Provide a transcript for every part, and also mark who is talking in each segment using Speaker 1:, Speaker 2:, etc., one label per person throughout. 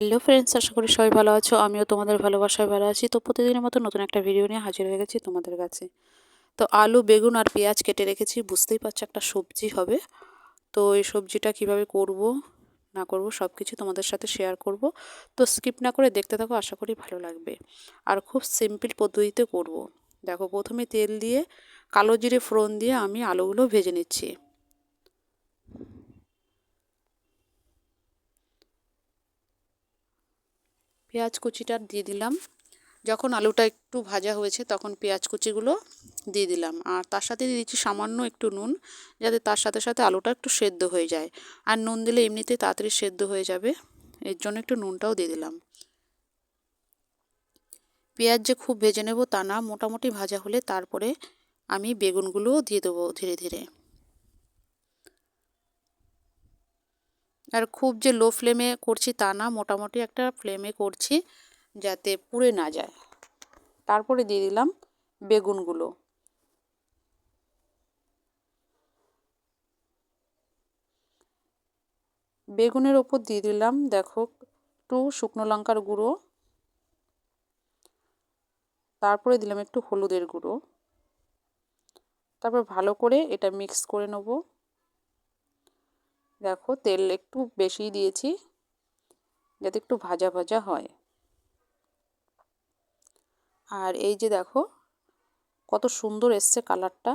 Speaker 1: Hello friends আশা করি সবাই ভালো আছো। আমিও তোমাদের ভালোবাসায় ভালো আছি। তো প্রতিদিনের মতো নতুন একটা ভিডিও নিয়ে হাজির হয়ে গেছি তোমাদের কাছে। তো আলু, বেগুন আর পেঁয়াজ কেটে রেখেছি। বুঝতেই পারছ একটা সবজি হবে। তো এই সবজিটা কীভাবে করব, না করব সব কিছু তোমাদের সাথে শেয়ার করব। তো স্কিপ না করে দেখতে থাকো, আশা করি ভালো লাগবে। আর খুব সিম্পল পদ্ধতিতে করব। দেখো, প্রথমে তেল দিয়ে কালো জিরে ফোড়ন দিয়ে আমি আলুগুলো ভেজে নিচ্ছি। পেঁয়াজ কুচিটা দিয়ে দিলাম। যখন আলুটা একটু ভাজা হয়েছে তখন পেঁয়াজ কুচিগুলো দিয়ে দিলাম। আর তার সাথে দিয়ে দিচ্ছি সামান্য একটু নুন, যাতে তার সাথে সাথে আলুটা একটু সেদ্ধ হয়ে যায়। আর নুন দিলে এমনিতে তাড়াতাড়ি সেদ্ধ হয়ে যাবে, এর জন্য একটু নুনটাও দিয়ে দিলাম। পেঁয়াজ যে খুব ভেজে নেব তা না, মোটামুটি ভাজা হলে তারপরে আমি বেগুনগুলোও দিয়ে দেবো ধীরে ধীরে। আর খুব যে লো ফ্লেমে করছি তা না, মোটামুটি একটা ফ্লেমে করছি যাতে পুড়ে না যায়। তারপরে দিয়ে দিলাম বেগুনগুলো বেগুনের ওপর দিয়ে দিলাম, দেখো, একটু শুকনো লঙ্কার গুঁড়ো। তারপরে দিলাম একটু হলুদের গুঁড়ো। তারপর ভালো করে এটা মিক্স করে নেব। দেখো তেল একটু বেশি দিয়েছি যাতে একটু ভাজা ভাজা হয়। আর এই যে দেখো কত সুন্দর এসছে কালারটা।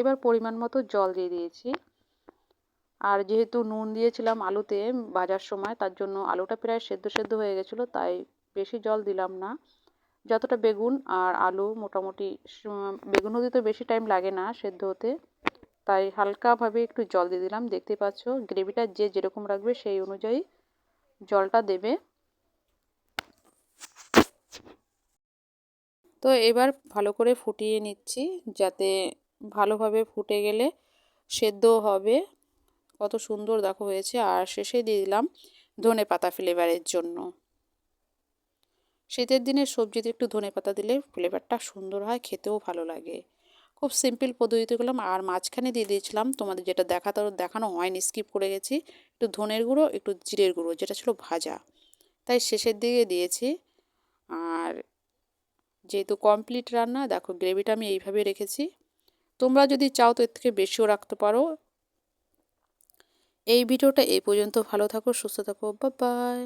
Speaker 1: এবার পরিমাণ মতো জল দিয়ে দিয়েছি। আর যেহেতু নুন দিয়েছিলাম আলুতে ভাজার সময় তার জন্য আলুটা প্রায় সেদ্ধ সেদ্ধ হয়ে গেছিল, তাই বেশি জল দিলাম না। যতটা বেগুন আর আলু মোটামুটি বেগুন হতে তো বেশি টাইম লাগে না সেদ্ধ হতে। তাই হালকাভাবে একটু জল দিয়ে দিলাম। দেখতে পাচ্ছ, গ্রেভিটা যে যেরকম রাখবে সেই অনুযায়ী জলটা দেবে। তো এবার ভালো করে ফুটিয়ে নিচ্ছি যাতে ভালোভাবে ফুটে গেলে সেদ্ধ হবে। কত সুন্দর দেখো হয়েছে। আর শেষে দিয়ে দিলাম ধনে পাতা ফ্লেভারের জন্য। শীতের দিনে সবজিতে একটু ধনে পাতা দিলে ফ্লেভারটা সুন্দর হয়, খেতেও ভালো লাগে। খুব সিম্পল পদ্ধতিতে করলাম আর মাঝখানে দিয়ে দিয়েছিলাম, তোমাদের যেটা দেখাতে দেখানো হয়নি স্কিপ করে গেছি। একটু ধনের গুঁড়ো, একটু জিরের গুঁড়ো, যেটা ছিল ভাজা। তাই শেষের দিকে দিয়েছি। আর যেহেতু কমপ্লিট রান্না, দেখো গ্রেভিটা আমি এইভাবে রেখেছি। তোমরা যদি চাও তো এর থেকে বেশিও রাখতে পারো। এই ভিডিওটা এই পর্যন্ত, ভালো থাকো, সুস্থ থাকো বাই